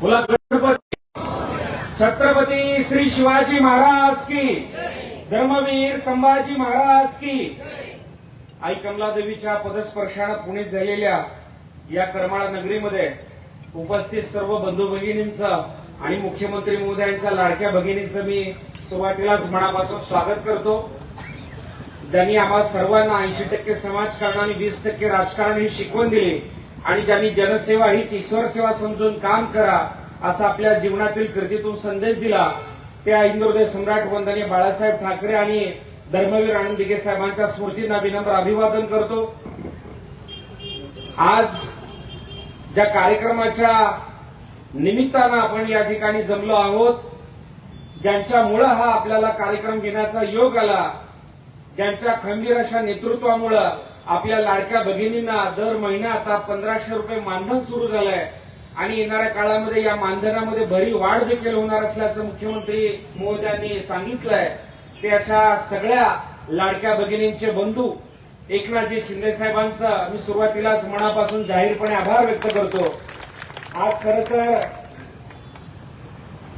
बोला गणपती. छत्रपती श्री शिवाजी महाराज की. धर्मवीर संभाजी महाराज की. आई कमलादेवीच्या पदस्पर्शानं पुण्यात झालेल्या या करमाळा नगरीमध्ये उपस्थित सर्व बंधू भगिनींचं आणि मुख्यमंत्री महोदयांच्या लाडक्या भगिनींचं मी सुरुवातीलाच मनापासून स्वागत करतो. ज्यांनी आम्हाला सर्वांना ऐंशी टक्के समाजकारण आणि वीस टक्के राजकारण ही शिकवण दिली. आणि ज्यांनी जनसेवा हीच ईश्वर सेवा समजून काम करा असा आपल्या जीवनातील कृतीतून संदेश दिला त्या इंदोरदय सम्राट वंदने बाळासाहेब ठाकरे आणि धर्मवीर आनंद दिघे साहेबांच्या स्मृतींना विनम्र अभिवादन करतो. आज ज्या कार्यक्रमाच्या निमित्तानं आपण या ठिकाणी जमलो आहोत ज्यांच्यामुळं हा आपल्याला कार्यक्रम घेण्याचा योग आला ज्यांच्या खंबीर अशा नेतृत्वामुळं आपल्या लाडक्या भगिनींना दर महिना आता पंधराशे रुपये मानधन सुरू झालंय. आणि येणाऱ्या काळामध्ये या मानधनामध्ये भरी वाढ देखील होणार असल्याचं मुख्यमंत्री मोदी सांगितलंय. ते अशा सगळ्या लाडक्या भगिनींचे बंधू एकनाथजी शिंदे साहेबांचा मी सुरुवातीलाच मनापासून जाहीरपणे आभार व्यक्त करतो. आज खरं तर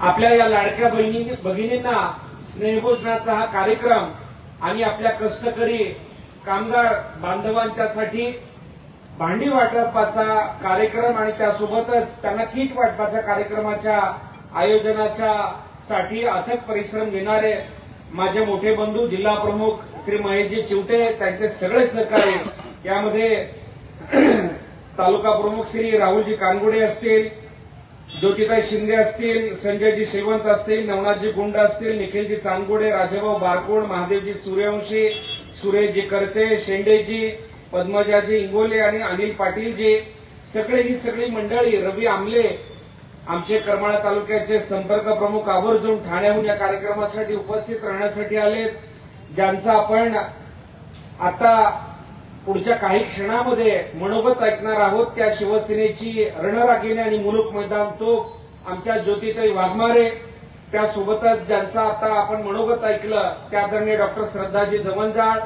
आपल्या या लाडक्या बहिणी भगिनींना स्नेहभोजनाचा हा कार्यक्रम आणि आपल्या कष्टकरी कामगार बांधवांच्यासाठी भांडी वाटपाचा कार्यक्रम आणि त्यासोबतच त्यांना किट वाटपाच्या कार्यक्रमाच्या आयोजनाच्या साठी अथक परिश्रम घेणारे माझे मोठे बंधू जिल्हा प्रमुख श्री महेशजी चिवटे त्यांचे सगळे सहकारी यामध्ये तालुका प्रमुख श्री राहुलजी कानगुडे असतील ज्योतिताई शिंदे असतील संजयजी शेवंत असतील नवनाथजी गुंड असतील निखिलजी चांदगुडे राजाभाऊ बारकोड महादेवजी सूर्यवंशी सुरेशजी करते शेंडेजी पद्मजाजी इंगोले आणि अनिल पाटीलजी. सगळे ही सगळी मंडळी रवी आमले आमचे करमाळा तालुक्याचे संपर्क प्रमुख आवर्जून ठाण्याहून या कार्यक्रमासाठी उपस्थित राहण्यासाठी आलेत ज्यांचा आपण आता पुढच्या काही क्षणामध्ये मनोगत ऐकणार आहोत. त्या शिवसेनेची रणरागिणी आणि मुलुक मैदान तो आमच्या ज्योतिताई वाघमारे. त्यासोबतच ज्यांचा आता आपण मनोगत ऐकलं त्या आदरणीय डॉक्टर श्रद्धाजी जवंजाळ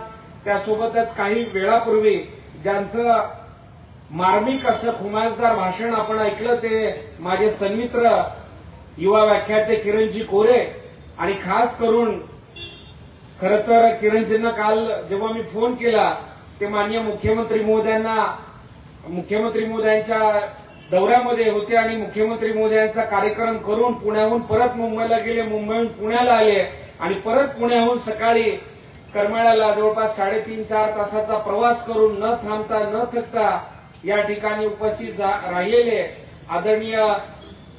त्यासोबतच काही वेळापूर्वी ज्यांचं मार्मिक असं खुमासदार भाषण आपण ऐकलं ते माझे सन्मित्र युवा व्याख्याते किरणजी कोरे आणि खास करून खर तर किरणजींना काल जेव्हा मी फोन केला ते माननीय मुख्यमंत्री महोदयांना मुख्यमंत्री महोदयांच्या दौऱ्यामध्ये होते आणि मुख्यमंत्री महोदयांचा कार्यक्रम करून पुण्याहून परत मुंबईला गेले मुंबईहून पुण्याला आले आणि परत पुण्याहून सकाळी करमाळ्याला जवळपास साडेतीन चार तासाचा प्रवास करून न थांबता न थकता या ठिकाणी उपस्थित जा- राहिलेले आदरणीय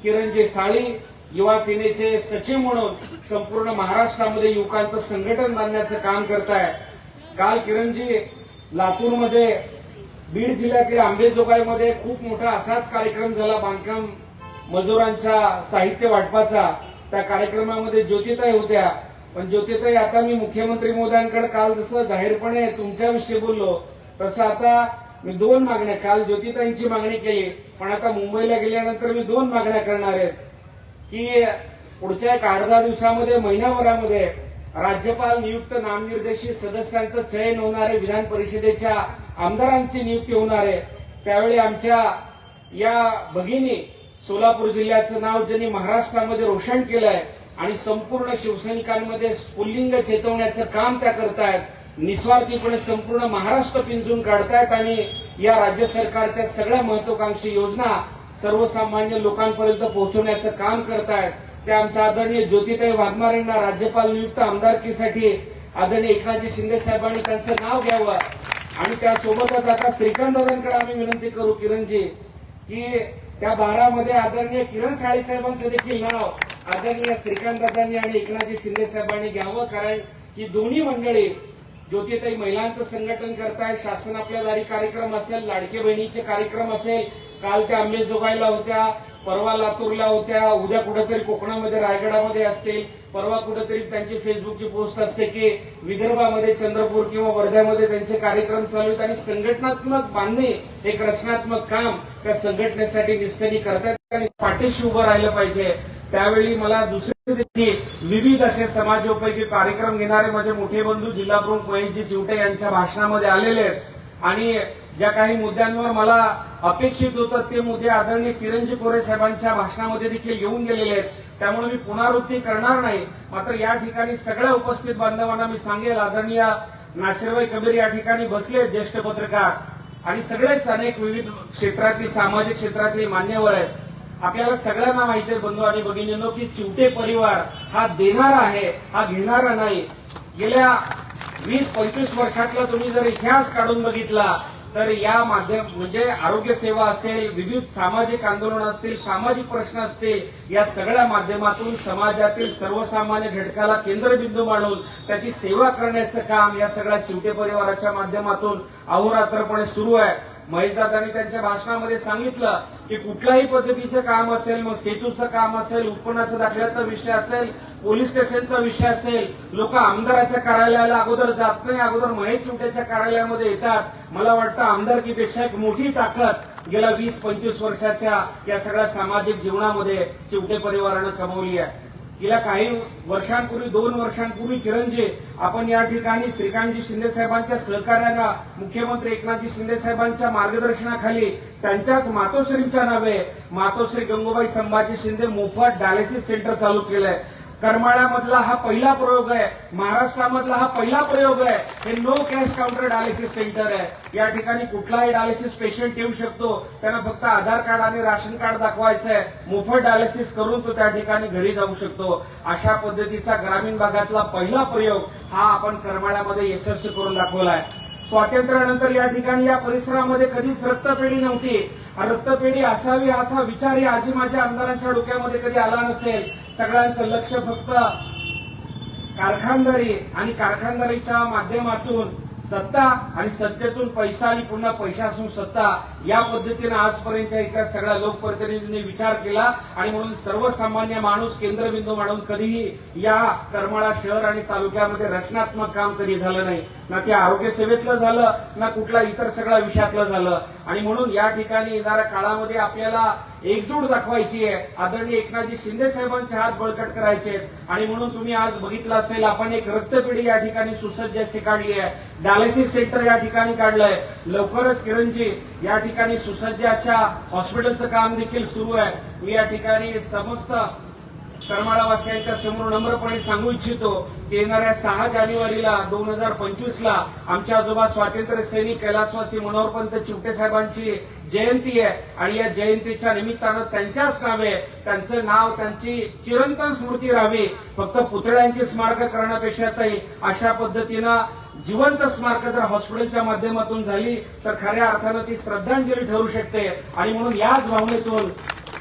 किरणजी साळी युवा सेनेचे सचिव म्हणून संपूर्ण महाराष्ट्रामध्ये युवकांचं संघटन बांधण्याचं काम करताय. काल किरणजी लातूरमध्ये बीड जिल्ह्यातील आंबेजोगाईमध्ये खूप मोठा असाच कार्यक्रम झाला. बांधकाम मजुरांच्या साहित्य वाटपाचा. त्या कार्यक्रमामध्ये ज्योतिताई होत्या. पण ज्योतिताई आता मी मुख्यमंत्री मोदयांकडे काल जसं जाहीरपणे तुमच्याविषयी बोललो तसं आता मी दोन मागण्या काल ज्योतिताईंची मागणी केली पण आता मुंबईला गेल्यानंतर मी दोन मागण्या करणार आहेत की पुढच्या एक आठ दहा दिवसामध्ये महिनाभरामध्ये राज्यपाल नियुक्त नामनिर्देशित सदस्यांचं चयन होणार आहे विधान परिषदेच्या आमदारांची नियुक्ती होणार आहे. त्यावेळी आमच्या या भगिनी सोलापूर जिल्ह्याचं नाव ज्यांनी महाराष्ट्रामध्ये रोशन केलंय आणि संपूर्ण शिवसैनिकांमध्ये स्फुल्लिंग चेतवण्याचं काम त्या करतायत. निस्वार्थीपणे संपूर्ण महाराष्ट्र पिंजून काढतायत आणि या राज्य सरकारच्या सगळ्या महत्वाकांक्षी योजना सर्वसामान्य लोकांपर्यंत पोहोचवण्याचं काम करतायत. त्या आमच्या आदरणीय ज्योतिताई वाघमारेंना राज्यपाल नियुक्त आमदारकीसाठी आदरणीय एकनाथजी शिंदे साहेबांनी त्यांचं नाव घ्यावं. आणि त्यासोबतच आता श्रीकांतदादांकडे आम्ही विनंती करू किरणजी की त्या बारामध्ये आदरणीय किरण साळे साहेबांचं देखील नाव आदरणीय श्रीकांतदादांनी आणि एकनाथजी शिंदे साहेबांनी घ्यावं कारण ही दोन्ही मंडळी ज्योतिताई महिलांचं संघटन करताय शासन आपल्या दारी कार्यक्रम असेल लाडके बहिणीचे कार्यक्रम असेल काल त्या अंबेजोगाईला होत्या परवा लातूरला होत्या उद्या कुठेतरी कोकणामध्ये रायगडामध्ये असतील परवा कुठेतरी त्यांची फेसबुकची पोस्ट असते की विदर्भामध्ये चंद्रपूर किंवा वर्ध्यामध्ये त्यांचे कार्यक्रम चालू आहेत आणि संघटनात्मक बांधणे एक रचनात्मक काम त्या संघटनेसाठी निष्ठेने करतात? आणि पाठीशी उभं राहिलं पाहिजे. त्यावेळी मला दुसरे देखील विविध असे समाजोपयोगी कार्यक्रम घेणारे माझे मोठे बंधू जिल्हा प्रमुख महेशजी चिवटे यांच्या भाषणामध्ये आलेले आहेत. आणि ज्या काही मुद्द्यांवर मला अपेक्षित होतं ते मुद्दे आदरणीय किरणजी कोरे साहेबांच्या भाषणामध्ये देखील येऊन गेलेले आहेत. त्यामुळे मी पुनरावृत्ती करणार नाही. मात्र या ठिकाणी सगळ्या उपस्थित बांधवांना मी सांगेल आदरणीय नाशिरबाई कबीर या ठिकाणी बसले ज्येष्ठ पत्रकार. आणि सगळेच अनेक विविध क्षेत्रातली सामाजिक क्षेत्रातले मान्यवर आहेत. आपल्याला सगळ्यांना माहिती आहे बंधू आणि भगिनींनो की चिवटे परिवार हा देणारा आहे हा घेणारा नाही. गेल्या वीस पंचवीस वर्षातला तुम्ही जर इतिहास काढून बघितला तर या माध्यम म्हणजे आरोग्य सेवा असेल विविध सामाजिक आंदोलन असतील सामाजिक प्रश्न असतील या सगळ्या माध्यमातून समाजातील सर्वसामान्य घटकाला केंद्रबिंदू मानून त्याची सेवा करण्याचं काम या सगळ्या चिवटे परिवाराच्या माध्यमातून अहोरात्रपणे सुरू आहे. महेशदादांनी त्यांच्या भाषणामध्ये सांगितलं की कुठल्याही पद्धतीचं काम असेल मग सेतूचं काम असेल उत्पन्नाचा दाखल्याचा विषय असेल पोलीस स्टेशनचा विषय असेल लोक आमदाराच्या कार्यालयाला अगोदर जात नाही अगोदर महेश चिवटेच्या कार्यालयामध्ये येतात. मला वाटतं आमदारकीपेक्षा एक मोठी ताकद गेल्या वीस पंचवीस वर्षाच्या या सगळ्या सामाजिक जीवनामध्ये चिवटे परिवारानं कमवली आहे. गेल्या काही वर्षांपूर्वी दोन वर्षांपूर्वी किरणजी आपण या ठिकाणी श्रीकांतजी शिंदे साहेबांच्या सहकार्यानं मुख्यमंत्री एकनाथजी शिंदे साहेबांच्या मार्गदर्शनाखाली त्यांच्याच मातोश्रींच्या नावे मातोश्री गंगूबाई संभाजी शिंदे मोफत डायलिसिस सेंटर चालू केलंय. करमाळ्यामधला हा पहिला प्रयोग आहे महाराष्ट्रामधला हा पहिला प्रयोग आहे. हे no cash counter dialysis centre आहे. या ठिकाणी कुठलाही डायलिसिस पेशंट येऊ शकतो. त्यांना फक्त आधार कार्ड आणि राशन कार्ड दाखवायचं आहे मोफत डायलिसिस करून तो त्या ठिकाणी घरी जाऊ शकतो. अशा पद्धतीचा ग्रामीण भागातला पहिला प्रयोग हा आपण करमाळ्यामध्ये यशस्वी करून दाखवलाय. स्वातंत्र्यानंतर या ठिकाणी या परिसरामध्ये कधीच रक्तपेढी नव्हती. रक्तपेढी असावी असा विचार या आजी माझ्या आमदारांच्या डोक्यामध्ये कधी आला नसेल. सगळ्यांचं लक्ष फक्त कारखानदारी आणि कारखानदारीच्या माध्यमातून सत्ता आणि सत्तेतून पैसा आणि पुन्हा पैसा असून सत्ता या पद्धतीने आजपर्यंतच्या एका सगळ्या लोकप्रतिनिधींनी विचार केला आणि म्हणून सर्वसामान्य माणूस केंद्रबिंदू म्हणून कधीही या करमाळा शहर आणि तालुक्यामध्ये रचनात्मक काम कधी झालं नाही. ना ते आरोग्य सेवेतलं झालं ना कुठला इतर सगळ्या विषयातलं झालं. आणि म्हणून या ठिकाणी येणाऱ्या काळामध्ये आपल्याला एकजूट दाखवायची आहे. आदरणीय एकनाथजी शिंदे साहेबांचे हात बळकट करायचे आणि म्हणून तुम्ही आज बघितलं असेल आपण एक रक्तपेढी या ठिकाणी सुसज्ज अशी काढली आहे. डायलिसिस सेंटर या ठिकाणी काढलंय. लवकरच किरणजी या ठिकाणी सुसज्ज अशा हॉस्पिटलचं काम देखील सुरू आहे. मी या ठिकाणी समस्त करमाळावासियांच्या समोर नम्रपणे सांगू इच्छितो की येणाऱ्या सहा जानेवारीला दोन हजार पंचवीस ला आमच्या आजोबा स्वातंत्र्य सैनिक कैलासवासी मनोहरपंत चिवटे साहेबांची जयंती आहे. आणि या जयंतीच्या निमित्तानं त्यांच्याच नावे त्यांचं नाव त्यांची चिरंतन स्मृती राहावी. फक्त पुतळ्यांची स्मारक करण्यापेक्षातही अशा पद्धतीनं जिवंत स्मारक जर हॉस्पिटलच्या माध्यमातून झाली तर खऱ्या अर्थानं ती श्रद्धांजली ठरू शकते. आणि म्हणून याच भावनेतून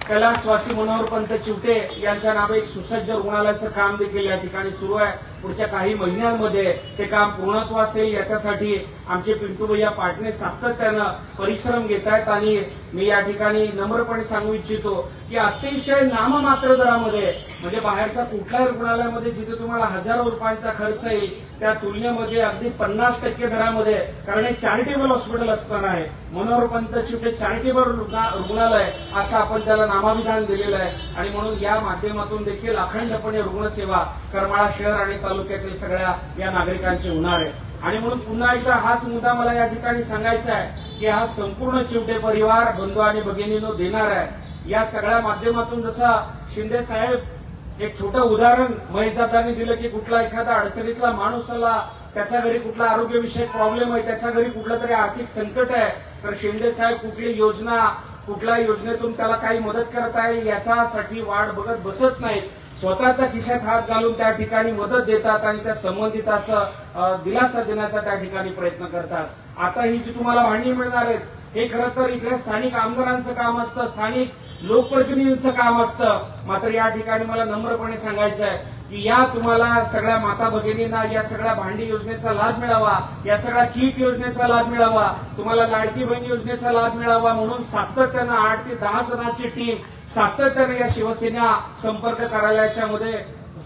कैलासवासी मनोहरपंत चिवटे यांच्या नावे एक सुसज्ज रुग्णालयाचं काम देखील या ठिकाणी सुरू आहे. पुढच्या काही महिन्यांमध्ये ते काम पूर्णत्वास येईल याच्यासाठी आमचे पिंटू भैया पाटणे सातत्यानं परिश्रम घेत आहेत आणि मी या ठिकाणी नम्रपणे सांगू इच्छितो की अतिशय नाममात्र दरामध्ये म्हणजे बाहेरच्या कुठल्याही रुग्णालयामध्ये जिथे तुम्हाला हजारो रुपयांचा खर्च येईल त्या तुलनेमध्ये अगदी पन्नास टक्के दरामध्ये कारण हे चॅरिटेबल हॉस्पिटल असताना आहे. मनोहरपंत चिवटे चॅरिटेबल रुग्णालय असं आपण त्याला नामाभिधान दिलेलं आहे. आणि म्हणून या माध्यमातून देखील अखंडपणे रुग्णसेवा करमाळा शहर आणि तालुक्यातील सगळ्या या नागरिकांचे होणार आहे. आणि म्हणून पुन्हा एकदा हाच मुद्दा मला या ठिकाणी सांगायचा आहे की हा संपूर्ण चिवटे परिवार बंधू आणि भगिनीनो देणार आहे. या सगळ्या माध्यमातून जसा शिंदे साहेब एक छोटं उदाहरण महेशदादांनी दिलं की कुठला एखादा अडचणीतला माणूस आला त्याच्या घरी कुठला आरोग्यविषयक प्रॉब्लेम आहे त्याच्या घरी कुठलं तरी आर्थिक संकट आहे तर शिंदे साहेब कुठली योजना कुठल्या योजनेतून त्याला काही मदत करता येईल याच्यासाठी वाट बघत बसत नाहीत. स्वतःच्या खिशात हात घालून त्या ठिकाणी मदत देतात आणि त्या संबंधिताचा दिलासा देण्याचा त्या ठिकाणी प्रयत्न करतात. आता ही जी तुम्हाला भांडी मिळणार आहेत हे खरं तर इथल्या स्थानिक आमदारांचं काम असतं स्थानिक लोकप्रतिनिधींचं काम असतं. मात्र या ठिकाणी मला नम्रपणे सांगायचं आहे की या तुम्हाला सगळ्या माता भगिनींना या सगळ्या भांडी योजनेचा लाभ मिळावा या सगळ्या किट योजनेचा लाभ मिळावा तुम्हाला लाडकी बहीण योजनेचा लाभ मिळावा म्हणून सातत्यानं आठ ते दहा जणांची टीम सातत्याने या शिवसेना संपर्क कार्यालयाच्या मध्ये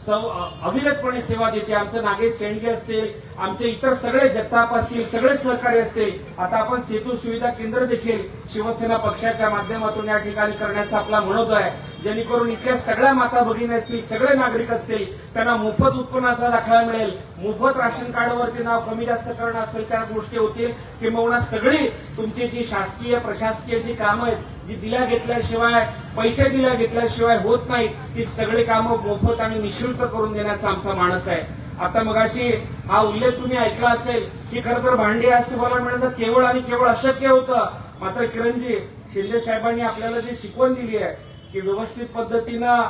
अविरतपणे सेवा देते. आमचे नागेश चेंडके असतील आमचे इतर सगळे जगताप असतील सगळे सहकारी असतील आता आपण सेतू सुविधा केंद्र देखील शिवसेना पक्षाच्या माध्यमातून या ठिकाणी करण्याचा आपला मनोदय आहे. जेणेकरून इथल्या सगळ्या माता भगिनी असतील सगळे नागरिक असतील त्यांना मोफत उत्पन्नाचा दाखला मिळेल. मोफत राशन कार्डवरती नाव कमी जास्त करणं असेल त्या गोष्टी होतील. किंवा सगळी तुमची जी शासकीय प्रशासकीय जी कामं आहेत जी दिल्या घेतल्याशिवाय पैसे दिल्या घेतल्याशिवाय होत नाहीत ती सगळी कामं मोफत आणि निशुल्क करून देण्याचा आमचा माणस आहे. आता मगाशी हा उल्लेख तुम्ही ऐकला असेल की खरं तर भांडी आज तुम्हाला मिळणं केवळ आणि केवळ अशक्य होतं. मात्र किरणजी शिंदे साहेबांनी आपल्याला जी शिकवण दिली आहे की व्यवस्थित पद्धतीनं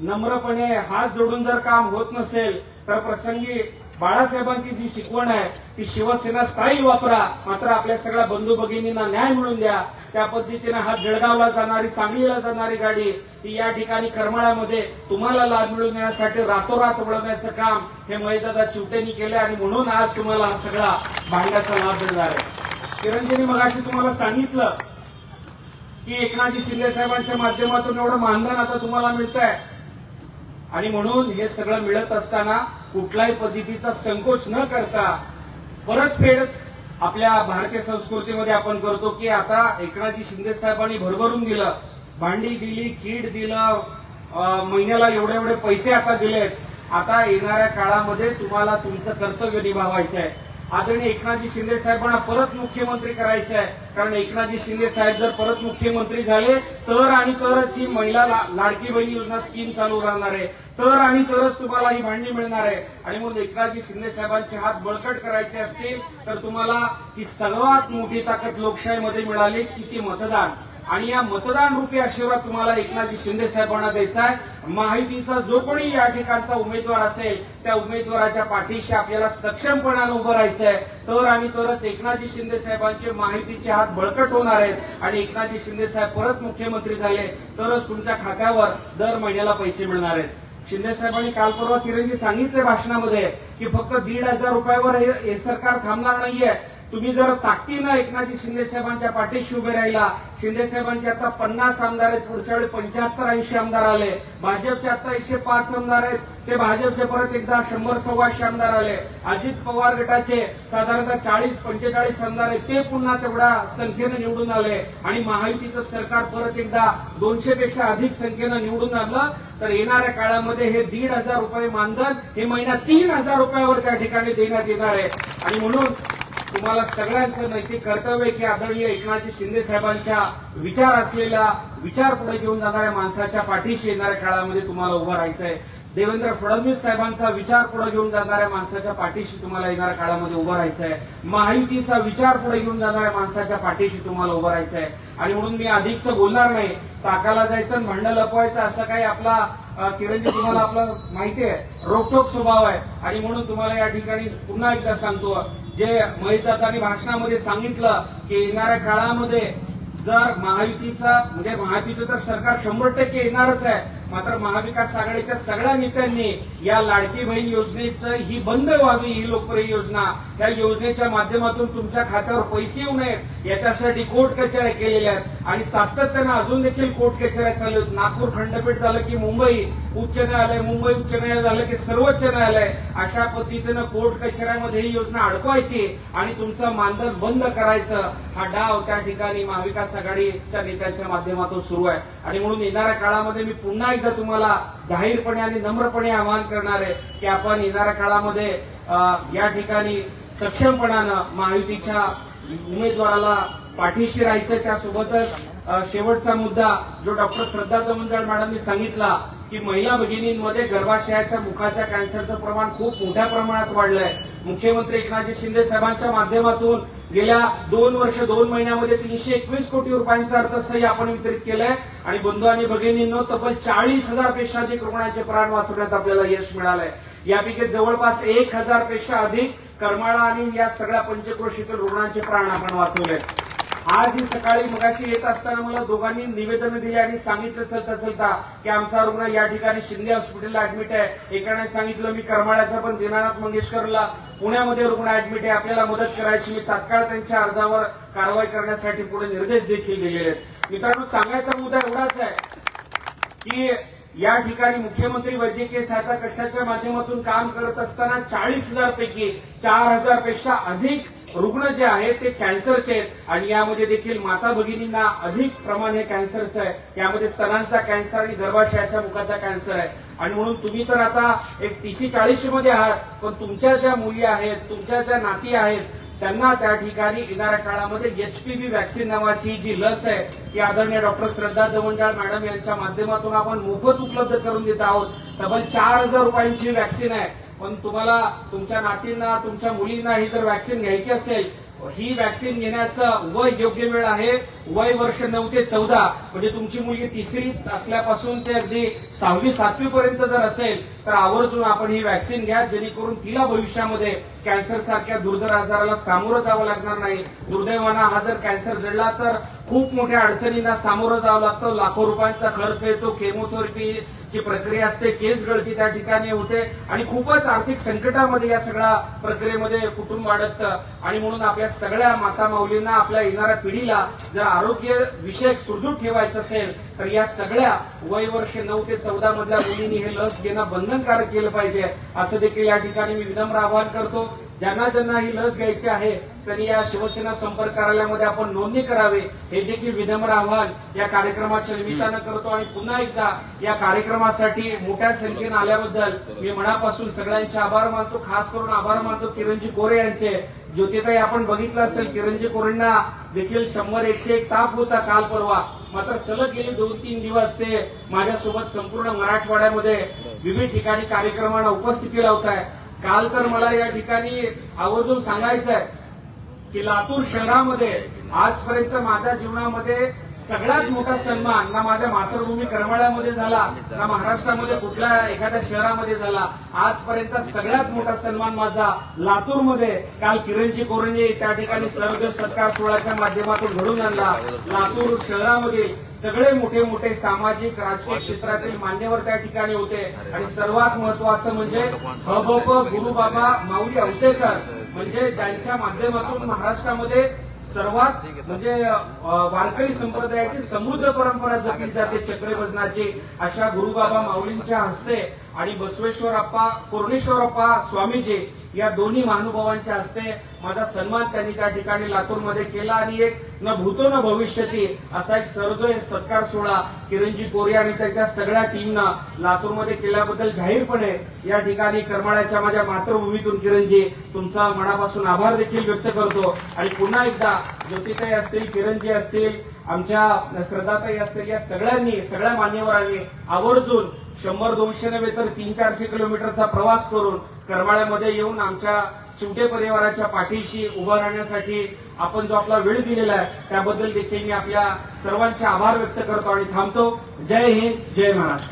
नम्रपणे हात जोडून जर काम होत नसेल तर प्रसंगी बाळासाहेबांची जी शिकवण आहे ती शिवसेना स्टाईल वापरा. मात्र आपल्या सगळ्या बंधू भगिनींना न्याय मिळून द्या. त्या पद्धतीने हा जळगावला जाणारी सांगलीला जाणारी गाडी ती या ठिकाणी करमाळामध्ये तुम्हाला लाभ मिळून देण्यासाठी रातोरात वळवण्याचं काम हे महेशदादा चिवटेनी केलं आणि म्हणून आज तुम्हाला सगळा भांड्याचा लाभ मिळणार आहे. किरणजींनी मग तुम्हाला सांगितलं की एकनाथजी शिंदे साहेबांच्या माध्यमातून एवढं मानधन आता तुम्हाला मिळत आहे आणि म्हणून हे सगळं मिळत असताना कुठल्याही पद्धतीचा संकोच न करता परतफेड आपल्या भारतीय संस्कृतीमध्ये आपण करतो की आता एकनाथजी शिंदे साहेबांनी भरभरून दिलं भांडी दिली कीड दिलं महिन्याला एवढे एवढे पैसे आता दिलेत. आता येणाऱ्या काळामध्ये तुम्हाला तुमचं कर्तव्य निभावायचं आहे आदरणीय एकनाथजी शिंदे साहेबांना परत मुख्यमंत्री करायचं आहे. कारण एकनाथजी शिंदे साहेब जर परत मुख्यमंत्री झाले तर आणि तरच ही महिला लाडकी बहीण योजना स्कीम चालू राहणार आहे. तर आणि तरच तुम्हाला ही भांडी मिळणार आहे. आणि म्हणून एकनाथजी शिंदे साहेबांचे हात बळकट करायचे असतील तर तुम्हाला ही सर्वात मोठी ताकद लोकशाहीमध्ये मिळाली की ती मतदान. आणि या मतदान रुपी आशीर्वाद तुम्हाला एकनाथजी शिंदे साहेबांना द्यायचा आहे. माहितीचा जो कोणी या ठिकाणचा उमेदवार असेल त्या उमेदवाराच्या पाठीशी आपल्याला सक्षमपणानं उभं राहायचं आहे. तर आणि तरच एकनाथजी शिंदे साहेबांचे माहितीचे हात बळकट होणार आहेत आणि एकनाथजी शिंदे साहेब परत मुख्यमंत्री झाले तरच तुमच्या खात्यावर दर महिन्याला पैसे मिळणार आहेत. शिंदे साहेबांनी काल परवा किरणजी सांगितले भाषणामध्ये की फक्त दीड हजार रुपयावर हे हे सरकार थांबणार नाहीये. तुम्ही जर ताकदीनं एकनाथजी शिंदे साहेबांच्या पाठीशी उभे राहिला शिंदे साहेबांचे आता पन्नास आमदार आहेत पुढच्या वेळी पंच्याहत्तर ऐंशी आमदार आले. भाजपचे आता एकशे पाच आमदार आहेत ते भाजपचे परत एकदा शंभर सव्वाशे आमदार आले. अजित पवार गटाचे साधारणतः चाळीस पंचेचाळीस आमदार आहेत ते पुन्हा तेवढ्या संख्येनं निवडून आले. आणि महायुतीचं सरकार परत एकदा दोनशे पेक्षा अधिक संख्येनं निवडून आलं तर येणाऱ्या काळामध्ये हे दीड हजार रुपये मानधन हे महिना तीन हजार रुपयावर त्या ठिकाणी देण्यात येणार आहे. आणि म्हणून तुम्हाला सगळ्यांचं नैतिक कर्तव्य की आदरणीय एकनाथजी शिंदे साहेबांच्या विचार असलेला विचार पुढे घेऊन जाणाऱ्या माणसाच्या पाठीशी येणाऱ्या काळामध्ये तुम्हाला उभं राहायचं आहे देवेंद्र फडणवीस साहेबांचा विचार पुढे घेऊन जाणाऱ्या माणसाच्या पाठीशी तुम्हाला येणाऱ्या काळामध्ये उभं राहायचं आहे. महायुतीचा विचार पुढे घेऊन जाणाऱ्या माणसाच्या पाठीशी तुम्हाला उभं राहायचं आहे. आणि म्हणून मी अधिकचं बोलणार नाही. ताकाला जायचं म्हणणं लपवायचं असं काही आपला किरणजी तुम्हाला आपलं माहिती आहे. रोकटोक स्वभाव आहे. आणि म्हणून तुम्हाला या ठिकाणी पुन्हा एकदा सांगतो जे महेशदादांनी भाषणामध्ये सांगितलं की येणाऱ्या काळामध्ये जर महायुतीचा म्हणजे महायुतीचं तर सरकार शंभर टक्के येणारच आहे. मात्र महाविकास आघाडीच्या सगळ्या नेत्यांनी या लाडकी बहीण योजनेचं ही बंद व्हावी ही लोकप्रिय योजना. या योजनेच्या माध्यमातून तुमच्या खात्यावर पैसे येऊ नयेत याच्यासाठी कोर्ट कचऱ्या केलेल्या आहेत. आणि सातत्यानं अजून देखील कोर्ट कचऱ्या चालू आहेत. नागपूर खंडपीठ झालं की मुंबई उच्च न्यायालय मुंबई उच्च न्यायालय झालं की सर्वोच्च न्यायालय. अशा पद्धतीनं कोर्ट कचऱ्यामध्ये ही योजना अडकवायची आणि तुमचं मानधन बंद करायचं हा डाव त्या ठिकाणी महाविकास आघाडीच्या नेत्यांच्या माध्यमातून सुरू आहे. आणि म्हणून येणाऱ्या काळामध्ये मी पुन्हा एकदा तुम्हाला जाहीरपणे आणि नम्रपणे आवाहन करणार आहे की आपण येणाऱ्या काळामध्ये या ठिकाणी सक्षमपणानं महायुतीच्या उमेदवाराला पाठीशी राहायचं त्यासोबतच शेवटचा मुद्दा जो डॉक्टर श्रद्धा जमंजाळ मॅडमनी सांगितला की महिला भगिनींमध्ये गर्भाशयाच्या मुखाच्या कॅन्सरचं प्रमाण खूप मोठ्या प्रमाणात वाढलंय. मुख्यमंत्री एकनाथजी शिंदे साहेबांच्या माध्यमातून गेल्या दोन वर्ष दोन महिन्यामध्ये तीनशे एकवीस कोटी रुपयांचा अर्थसहाय्य आपण वितरित केलंय. आणि बंधू आणि भगिनींनो तब्बल चाळीस हजारपेक्षा अधिक रुग्णांचे प्राण वाचवण्यात आपल्याला यश मिळालंय. यापैकी जवळपास एक हजारपेक्षा अधिक करमाळा आणि या सगळ्या पंचक्रोशीतील रुग्णांचे प्राण आपण वाचवले आज ही सकाळी मगाशी येत असताना मला दोघांनी निवेदन दिले आणि सांगितलं चलता चलता की आमचा रुग्ण या ठिकाणी शिंदे हॉस्पिटलला ऍडमिट आहे. एकाने सांगितलं मी करमाळ्याचा पण दिनानाथ मंगेशकरला पुण्यामध्ये रुग्ण ऍडमिट आहे. आपल्याला मदत करायची. मी तात्काळ त्यांच्या अर्जावर कारवाई करण्यासाठी पुढे निर्देश देखील दिलेले आहेत. मित्रांनो सांगायचा मुद्दा एवढाच आहे की या ठिकाणी मुख्यमंत्री वैद्यकीय सहायता कक्षाच्या माध्यमातून काम करत असताना चाळीस हजार पैकी चार हजारपेक्षा अधिक रुग्ण जे आहेत ते कॅन्सरचे आहेत. आणि यामध्ये देखील माता भगिनींना अधिक प्रमाण हे कॅन्सरचं आहे. यामध्ये स्तनांचा कॅन्सर आणि गर्भाशयाच्या मुखाचा कॅन्सर आहे. आणि म्हणून तुम्ही तर आता एक तीसशे चाळीसशे मध्ये आहात पण तुमच्या ज्या मुली आहेत तुमच्या ज्या नाती आहेत त्यांना त्या ठिकाणी येणाऱ्या काळामध्ये एचपीव्ही वॅक्सिन नावाची जी लस आहे ती आदरणीय डॉक्टर श्रद्धा जवंडाळ मॅडम यांच्या माध्यमातून आपण मोफत उपलब्ध करून देत आहोत. तब्बल चार हजार रुपयांची वॅक्सिन आहे. पण तुम्हाला तुमच्या नातींना तुमच्या मुलींना ही जर वॅक्सिन घ्यायची असेल ही वॅक्सिन घेण्याचं वय योग्य वेळ आहे. वय वर्ष नऊ ते चौदा. म्हणजे तुमची मुलगी तिसरी असल्यापासून ते अगदी सहावी सातवी पर्यंत जर असेल तर आवर्जून आपण ही वॅक्सिन घ्या. जेणेकरून तिला भविष्यामध्ये कॅन्सर सारख्या दुर्धर आजाराला सामोरं जावं लागणार नाही. दुर्दैवानं हा जर कॅन्सर जडला तर खूप मोठ्या अडचणींना सामोरं जावं लागतं. लाखो रुपयांचा खर्च येतो. केमोथेरपी जी प्रक्रिया असते. केस गळती त्या ठिकाणी होते. आणि खूपच आर्थिक संकटामध्ये या सगळ्या प्रक्रियेमध्ये कुटुंब अडकतं. आणि म्हणून आपल्या सगळ्या माता माऊलींना आपल्या येणाऱ्या पिढीला जर आरोग्य विषयक सुदृढ ठेवायचं असेल तर या सगळ्या वय वर्ष नऊ ते चौदा मधल्या मुलींनी हे लस घेणं बंधनकारक केलं पाहिजे. असं देखील या ठिकाणी मी विनम्र आवाहन करतो. ज्यांना ज्यांना ही लस घ्यायची आहे त्यांनी या शिवसेना संपर्क कार्यालयामध्ये आपण नोंदणी करावी. हे देखील विनम्र आवाहन या कार्यक्रमाच्या निमित्तानं करतो आणि पुन्हा एकदा या कार्यक्रमासाठी मोठ्या संख्येनं आल्याबद्दल मी मनापासून सगळ्यांचे आभार मानतो. खास करून आभार मानतो किरणजी कोरे यांचे. ज्योतिताई आपण बघितलं असेल किरणजी कोरेंना देखील शंभर एकशे एक ताप होता काल परवा. मात्र सलग गेले दोन तीन दिवस ते माझ्यासोबत संपूर्ण मराठवाड्यामध्ये विविध ठिकाणी कार्यक्रमांना उपस्थिती लावत आहे काल तर मला या ठिकाणी आवर्जून सांगायचं आहे की लातूर शहरामध्ये आजपर्यंत माझ्या जीवनामध्ये सगळ्यात मोठा सन्मान ना माझ्या मातृभूमी करमाळ्यामध्ये झाला ना महाराष्ट्रामध्ये कुठल्या एखाद्या शहरामध्ये झाला. आजपर्यंत सगळ्यात मोठा सन्मान माझा लातूरमध्ये. काल किरणजी कोरंजे त्या ठिकाणी सर्व सत्कार सोहळ्याच्या माध्यमातून घडून आणला. लातूर शहरामध्ये सगळे मोठे मोठे सामाजिक राजकीय क्षेत्रातील मान्यवर त्या ठिकाणी होते. आणि सर्वात महत्वाचं म्हणजे हबप गुरुबाबा माऊली औसेकर म्हणजे ज्यांच्या माध्यमातून महाराष्ट्रामध्ये सर्वात म्हणजे वारकरी संप्रदायाची समृद्ध परंपरा जपली जाते चक्रे भजनाची अशा गुरुबाबा माऊलींच्या हस्ते आणि बसवेश्वर अप्पा कोरणेश्वर अप्पा स्वामीजी या दोन्ही महानुभावांच्या हस्ते माझा सन्मान त्यांनी त्या ठिकाणी लातूरमध्ये केला आणि एक न भूतो न भविष्यती असा एक सर्वोदय सत्कार सोहळा किरणजी कोरे आणि त्यांच्या सगळ्या टीमना लातूरमध्ये केल्याबद्दल जाहीरपणे या ठिकाणी करमाळ्याच्या माझ्या मातृभूमीतून किरणजी तुमचा मनापासून आभार देखील व्यक्त करतो. आणि पुन्हा एकदा ज्योतिताई असतील किरणजी असतील आमच्या श्रद्धाताई असतील या सगळ्यांनी सगळ्या मान्यवरांनी आवर्जून शंभर दोनशे नव्हे तर तीन चारशे किलोमीटरचा प्रवास करून करमाळ्यामध्ये येऊन आमच्या चिवटे परिवाराच्या पाठीशी उभं राहण्यासाठी आपण जो आपला वेळ दिलेला आहे त्याबद्दल देखील मी आपल्या सर्वांचे आभार व्यक्त करतो आणि थांबतो. जय हिंद जय महाराष्ट्र.